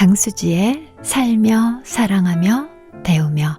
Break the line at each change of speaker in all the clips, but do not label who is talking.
강수지의 살며 사랑하며 배우며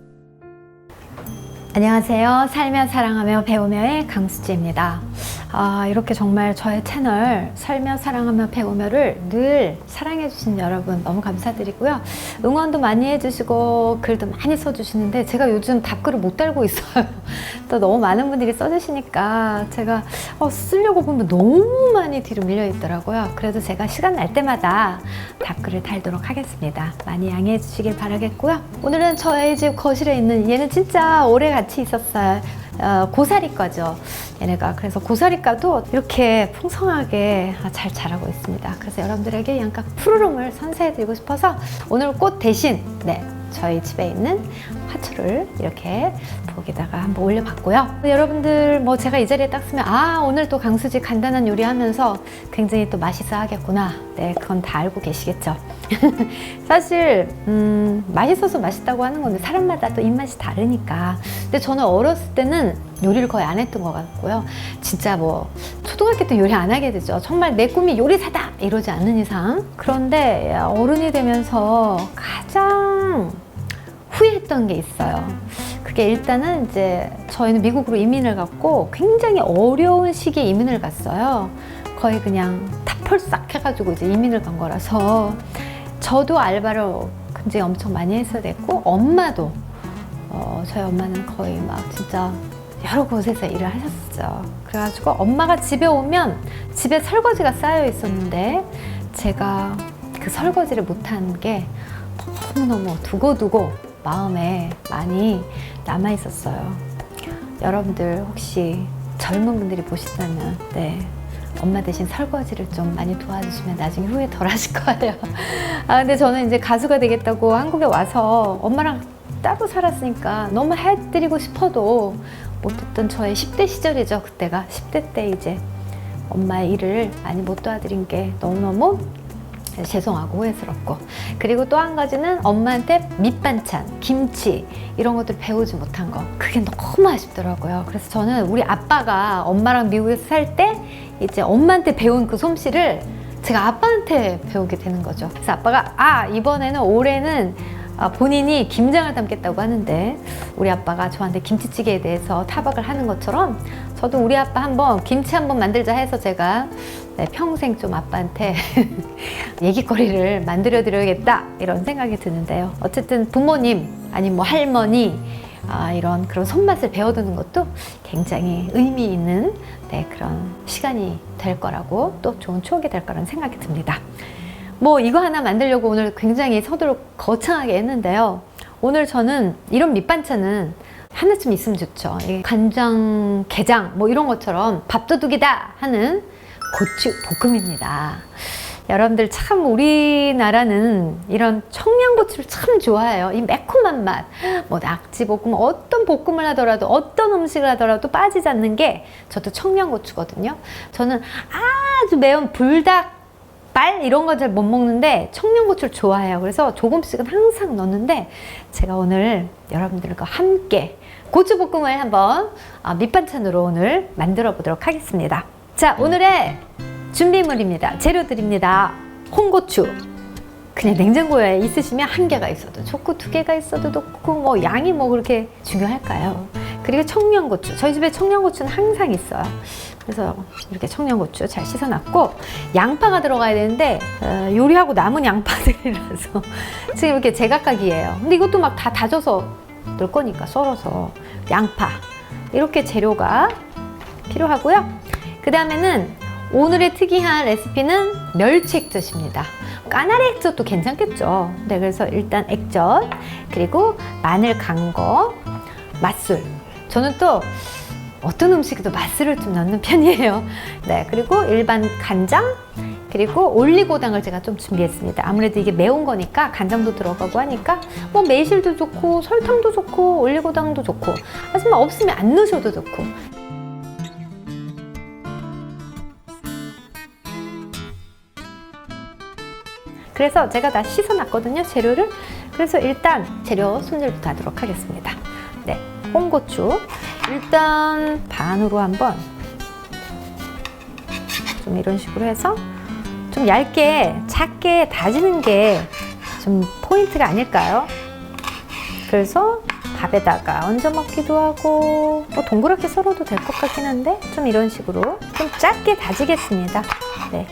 안녕하세요. 살며 사랑하며 배우며의 강수지입니다. 아, 이렇게 정말 저의 채널 살며 사랑하며 배우며를 늘 사랑해 주신 여러분 너무 감사드리고요. 응원도 많이 해 주시고 글도 많이 써 주시는데 제가 요즘 답글을 못 달고 있어요. 또 너무 많은 분들이 써 주시니까 제가 어, 쓰려고 보면 너무 많이 뒤로 밀려 있더라고요. 그래도 제가 시간 날 때마다 답글을 달도록 하겠습니다. 많이 양해해 주시길 바라겠고요. 오늘은 저희 집 거실에 있는 얘는 진짜 오래 같이 있었어요. 어, 고사리과죠. 얘네가 그래서 고사리과도 이렇게 풍성하게 잘 자라고 있습니다. 그래서 여러분들에게 약간 푸르름을 선사해드리고 싶어서 오늘 꽃 대신 네 저희 집에 있는 화초를 이렇게 부엌에다가 한번 올려봤고요. 여러분들 뭐 제가 이 자리에 딱 쓰면 아 오늘 또 강수지 간단한 요리하면서 굉장히 또 맛있어 하겠구나. 네 그건 다 알고 계시겠죠. 사실 음, 맛있어서 맛있다고 하는 건데 사람마다 또 입맛이 다르니까. 근데 저는 어렸을 때는 요리를 거의 안 했던 것 같고요. 진짜 뭐 초등학교 때 요리 안 하게 되죠. 정말 내 꿈이 요리사다 이러지 않는 이상. 그런데 어른이 되면서 가장 후회했던 게 있어요. 그게 일단은 이제 저희는 미국으로 이민을 갔고 굉장히 어려운 시기에 이민을 갔어요. 거의 그냥 타펄싹 해가지고 이제 이민을 간 거라서 저도 알바를 굉장히 엄청 많이 했어야 됐고 엄마도 어, 저희 엄마는 거의 막 진짜 여러 곳에서 일을 하셨죠. 그래가지고 엄마가 집에 오면 집에 설거지가 쌓여 있었는데 제가 그 설거지를 못한 게 너무너무 두고두고 마음에 많이 남아 있었어요. 여러분들 혹시 젊은 분들이 보신다면 네. 엄마 대신 설거지를 좀 많이 도와주시면 나중에 후회 덜 하실 거예요. 아, 근데 저는 이제 가수가 되겠다고 한국에 와서 엄마랑 따로 살았으니까 너무 해드리고 싶어도 못했던 저의 10대 시절이죠. 그때가 10대 때 이제 엄마의 일을 많이 못 도와드린 게 너무너무 죄송하고 후회스럽고 그리고 또 한 가지는 엄마한테 밑반찬, 김치 이런 것들 배우지 못한 거 그게 너무 아쉽더라고요. 그래서 저는 우리 아빠가 엄마랑 미국에서 살 때 이제 엄마한테 배운 그 솜씨를 제가 아빠한테 배우게 되는 거죠. 그래서 아빠가 아 이번에는 올해는 아, 본인이 김장을 담겠다고 하는데 우리 아빠가 저한테 김치찌개에 대해서 타박을 하는 것처럼 저도 우리 아빠 한번 김치 한번 만들자 해서 제가 네, 평생 좀 아빠한테 얘기거리를 만들어 드려야겠다 이런 생각이 드는데요. 어쨌든 부모님 아니면 뭐 할머니 아, 이런 그런 손맛을 배워두는 것도 굉장히 의미 있는 네, 그런 시간이 될 거라고 또 좋은 추억이 될 거라는 생각이 듭니다. 뭐 이거 하나 만들려고 오늘 굉장히 서두를 거창하게 했는데요. 오늘 저는 이런 밑반찬은 하나쯤 있으면 좋죠. 간장, 게장 뭐 이런 것처럼 밥도둑이다 하는 고추 볶음입니다. 여러분들 참 우리나라는 이런 청양고추를 참 좋아해요. 이 매콤한 맛, 뭐 낙지 볶음, 어떤 볶음을 하더라도 어떤 음식을 하더라도 빠지지 않는 게 저도 청양고추거든요. 저는 아주 매운 불닭 빨 이런 거 잘 못 먹는데 청양고추를 좋아해요. 그래서 조금씩은 항상 넣는데 제가 오늘 여러분들과 함께 고추볶음을 한번 어, 밑반찬으로 오늘 만들어 보도록 하겠습니다. 자, 오늘의 준비물입니다. 재료들입니다. 홍고추. 그냥 냉장고에 있으시면 한 개가 있어도 좋고 두 개가 있어도 좋고 뭐 양이 뭐 그렇게 중요할까요? 그리고 청양고추. 저희 집에 청양고추는 항상 있어요. 그래서 이렇게 청양고추 잘 씻어놨고 양파가 들어가야 되는데 어, 요리하고 남은 양파들이라서 지금 이렇게 제각각이에요. 근데 이것도 막 다 다져서 넣을 거니까 썰어서 양파 이렇게 재료가 필요하고요. 그 다음에는 오늘의 특이한 레시피는 멸치 액젓입니다. 까나리 액젓도 괜찮겠죠. 네, 그래서 일단 액젓 그리고 마늘 간 거, 맛술. 저는 또 어떤 음식에도 맛술을 좀 넣는 편이에요. 네, 그리고 일반 간장, 그리고 올리고당을 제가 좀 준비했습니다. 아무래도 이게 매운 거니까 간장도 들어가고 하니까 뭐 매실도 좋고 설탕도 좋고 올리고당도 좋고 하지만 없으면 안 넣으셔도 좋고 그래서 제가 다 씻어놨거든요 재료를 그래서 일단 재료 손질부터 하도록 하겠습니다 네 홍고추 일단 반으로 한번 좀 이런 식으로 해서 좀 얇게 작게 다지는 게 좀 포인트가 아닐까요? 그래서 밥에다가 얹어 먹기도 하고 뭐 동그랗게 썰어도 될 것 같긴 한데 좀 이런 식으로 좀 작게 다지겠습니다. 네.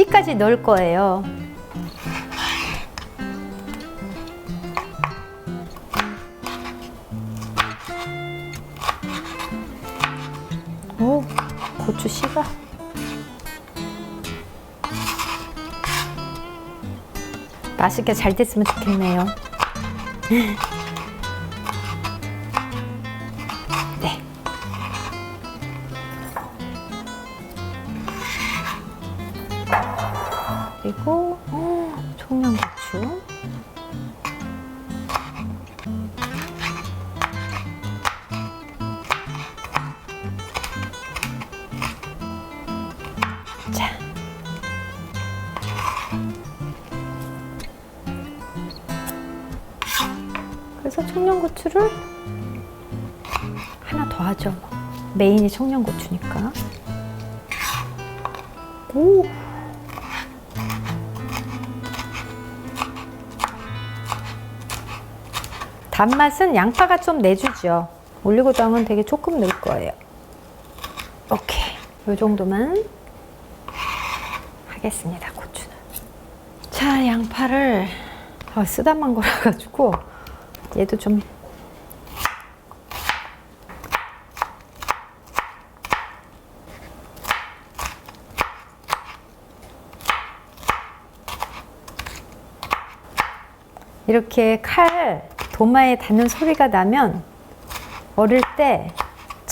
씨까지 넣을 거예요. 오, 고추 씨가 맛있게 잘 됐으면 좋겠네요. 청양고추를 하나 더 하죠. 뭐. 메인이 청양고추니까. 오. 단맛은 양파가 좀 내주죠. 올리고당은 되게 조금 넣을 거예요. 오케이. 이 정도만 하겠습니다. 고추는. 자, 양파를 아, 쓰다만 거라 가지고 얘도 좀 이렇게 칼 도마에 닿는 소리가 나면 어릴 때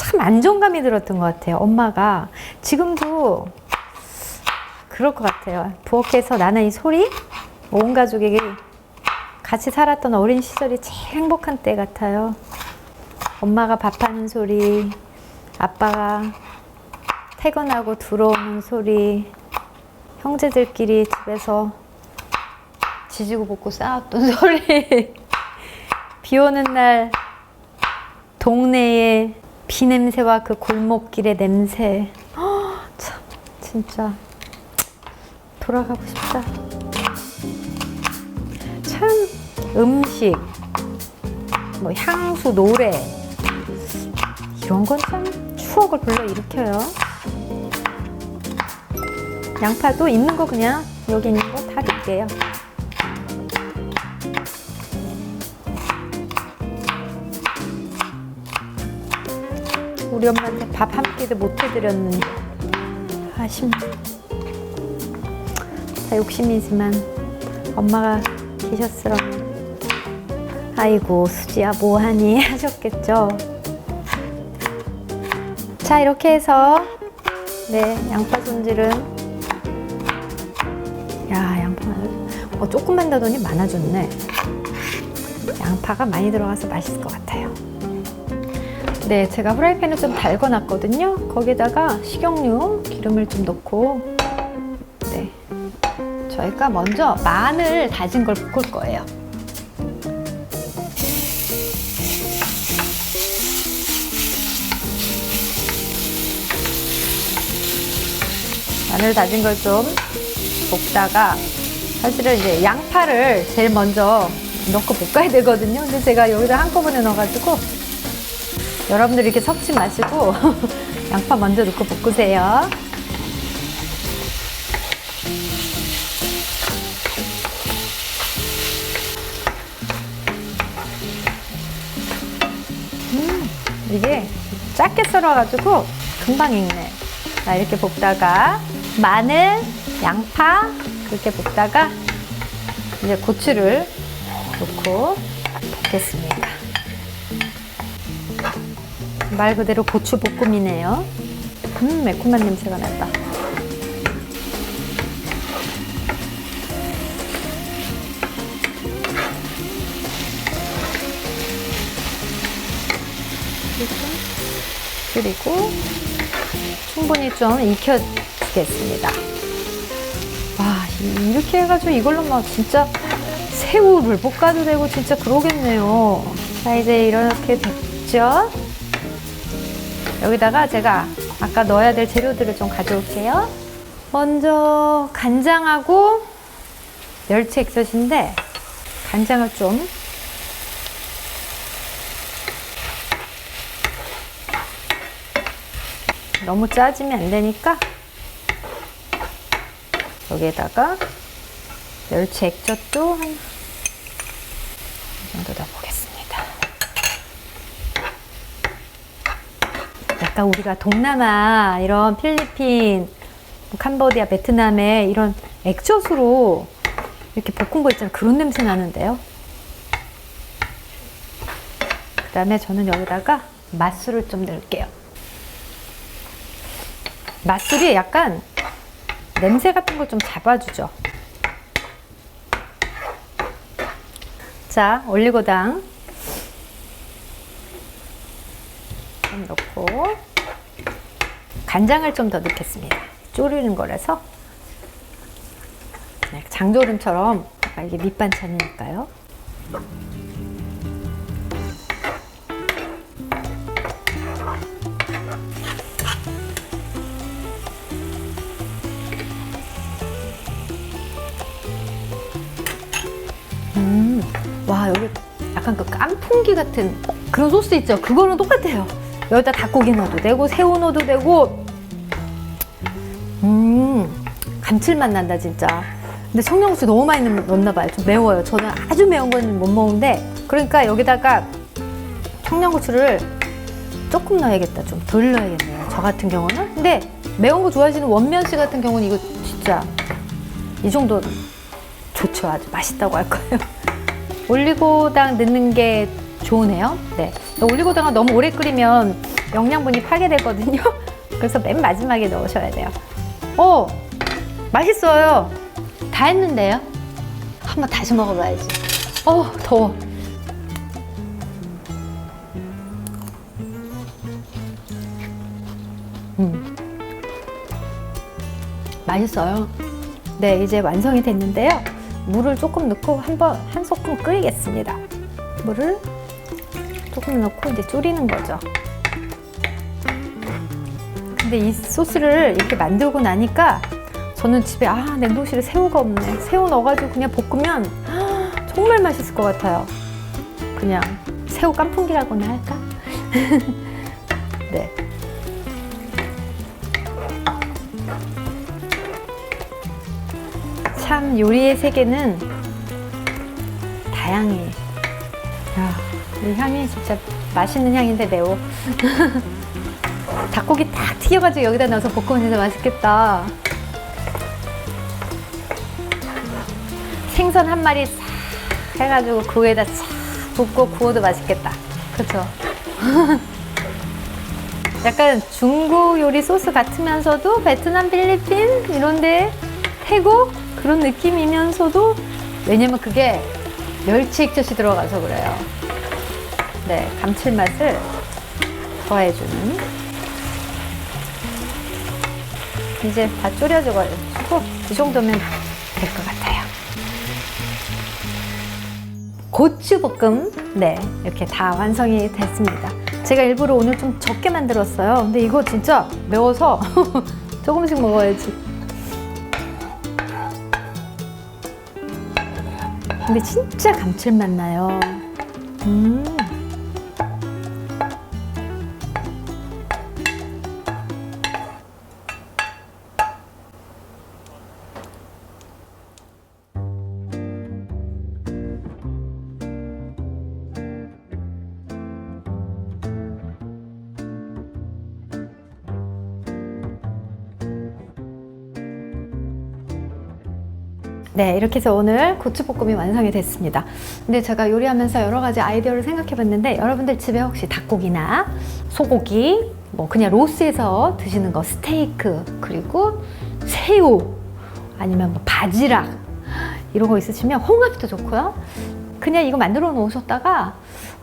참 안정감이 들었던 것 같아요. 엄마가 지금도 그럴 것 같아요. 부엌에서 나는 이 소리 온 가족에게 같이 살았던 어린 시절이 제일 행복한 때 같아요. 엄마가 밥하는 소리, 아빠가 퇴근하고 들어오는 소리, 형제들끼리 집에서 지지고 볶고 싸웠던 소리, 비 오는 날 동네의 비 냄새와 그 골목길의 냄새, 어, 참 진짜 돌아가고 싶다. 음식, 뭐 향수, 노래 이런 건 참 추억을 불러 일으켜요. 양파도 있는 거 그냥 여기 있는 거 다 넣을게요. 우리 엄마한테 밥 한 끼도 못 해드렸는데 아쉽네. 다 욕심이지만 엄마가 계셨으면 아이고 수지야 뭐하니 하셨겠죠. 자 이렇게 해서 네 양파 손질은 야 양파 어, 조금만 더더니 많아졌네. 양파가 많이 들어가서 맛있을 것 같아요. 네, 제가 후라이팬을 좀 달궈놨거든요. 거기다가 식용유, 기름을 좀 넣고, 네, 저희가 먼저 마늘 다진 걸 볶을 거예요. 마늘 다진 걸 좀 볶다가 사실은 이제 양파를 제일 먼저 넣고 볶아야 되거든요. 근데 제가 여기다 한꺼번에 넣어가지고 여러분들 이렇게 섞지 마시고 양파 먼저 넣고 볶으세요. 음, 이게 짧게 썰어가지고 금방 익네. 자, 이렇게 볶다가 마늘, 양파 그렇게 볶다가 이제 고추를 넣고 볶겠습니다. 말 그대로 고추 볶음이네요. 음, 매콤한 냄새가 난다. 그리고 충분히 좀 익혀 주겠습니다. 와, 이- 이렇게 해가지고 이걸로 막 진짜 새우를 볶아도 되고 진짜 그러겠네요. 자, 이제 이렇게 됐죠? 여기다가 제가 아까 넣어야 될 재료들을 좀 가져올게요. 먼저 간장하고 멸치 액젓인데 간장을 좀 너무 짜지면 안 되니까 여기에다가 멸치 액젓도 한 이 정도 넣어보겠습니다. 약간 우리가 동남아 이런 필리핀, 뭐 캄보디아, 베트남의 이런 액젓으로 이렇게 볶은 거 있잖아요. 그런 냄새 나는데요. 그 다음에 저는 여기다가 맛술을 좀 넣을게요. 맛술이 약간 냄새 같은 걸 좀 잡아주죠. 자, 올리고당 좀 넣고 간장을 좀 더 넣겠습니다. 졸이는 거라서 네, 장조림처럼 이게 밑반찬이니까요. 와 여기 약간 그 깐풍기 같은 그런 소스 있죠? 그거는 똑같아요. 여기다 닭고기 넣어도 되고 새우 넣어도 되고 음 감칠맛 난다 진짜. 근데 청양고추 너무 많이 넣- 넣나 봐요. 좀 매워요. 저는 아주 매운 건 못 먹는데 그러니까 여기다가 청양고추를 조금 넣어야겠다. 좀 덜 넣어야겠네요. 저 같은 경우는. 근데 매운 거 좋아하시는 원면 씨 같은 경우는 이거 진짜 이 정도 좋죠. 아주 맛있다고 할 거예요. 올리고당 넣는 게 좋으네요. 네. 올리고당을 너무 오래 끓이면 영양분이 파괴되거든요. 그래서 맨 마지막에 넣으셔야 돼요. 오! 맛있어요. 다 했는데요? 한번 다시 먹어봐야지. 어, 더워. 음. 맛있어요. 네, 이제 완성이 됐는데요. 물을 조금 넣고 한번 한 소끔 끓이겠습니다. 물을 조금 넣고 이제 졸이는 거죠. 근데 이 소스를 이렇게 만들고 나니까 저는 집에 아 냉동실에 새우가 없네. 새우 넣어가지고 그냥 볶으면 정말 맛있을 것 같아요. 그냥 새우 깐풍기라고나 할까? 네. 참 요리의 세계는 다양해. 야, 이 향이 진짜 맛있는 향인데 매워. 닭고기 딱 튀겨가지고 여기다 넣어서 볶으면 진짜 맛있겠다. 생선 한 마리 싹 해가지고 그 위에다 싹 붓고 구워도 맛있겠다. 그쵸? 약간 중국 요리 소스 같으면서도 베트남, 필리핀 이런데 태국 그런 느낌이면서도 왜냐면 그게 멸치 액젓이 들어가서 그래요. 네, 감칠맛을 더해주는. 이제 다 졸여져가지고 이 정도면 될 것 같아요. 고추볶음, 네, 이렇게 다 완성이 됐습니다. 제가 일부러 오늘 좀 적게 만들었어요. 근데 이거 진짜 매워서 조금씩 먹어야지. 근데 진짜 감칠맛 나요. 음. 네, 이렇게 해서 오늘 고추볶음이 완성이 됐습니다. 근데 제가 요리하면서 여러 가지 아이디어를 생각해 봤는데 여러분들 집에 혹시 닭고기나 소고기, 뭐 그냥 로스에서 드시는 거 스테이크, 그리고 새우, 아니면 뭐 바지락 이런 거 있으시면 홍합도 좋고요. 그냥 이거 만들어 놓으셨다가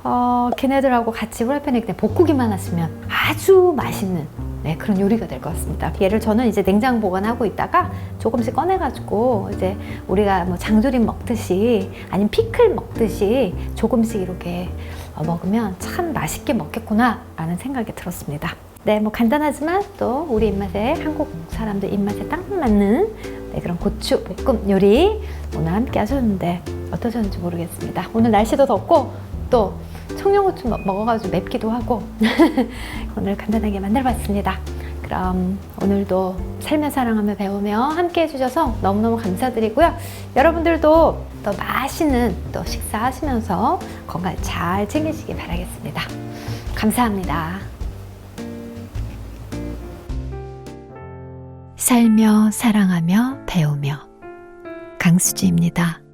어, 걔네들하고 같이 후라이팬에 그냥 볶기만 하시면 아주 맛있는 네, 그런 요리가 될 것 같습니다. 얘를 저는 이제 냉장 보관하고 있다가 조금씩 꺼내가지고 이제 우리가 뭐 장조림 먹듯이 아니면 피클 먹듯이 조금씩 이렇게 어, 먹으면 참 맛있게 먹겠구나 라는 생각이 들었습니다. 네, 뭐 간단하지만 또 우리 입맛에 한국 사람들 입맛에 딱 맞는 네, 그런 고추 볶음 요리 오늘 함께 하셨는데 어떠셨는지 모르겠습니다. 오늘 날씨도 덥고 또 청양고추 먹- 먹어가지고 맵기도 하고 오늘 간단하게 만들어봤습니다. 그럼 오늘도 살며 사랑하며 배우며 함께 해주셔서 너무너무 감사드리고요. 여러분들도 더 맛있는 또 식사하시면서 건강 잘 챙기시기 바라겠습니다. 감사합니다. 살며 사랑하며 배우며 강수지입니다.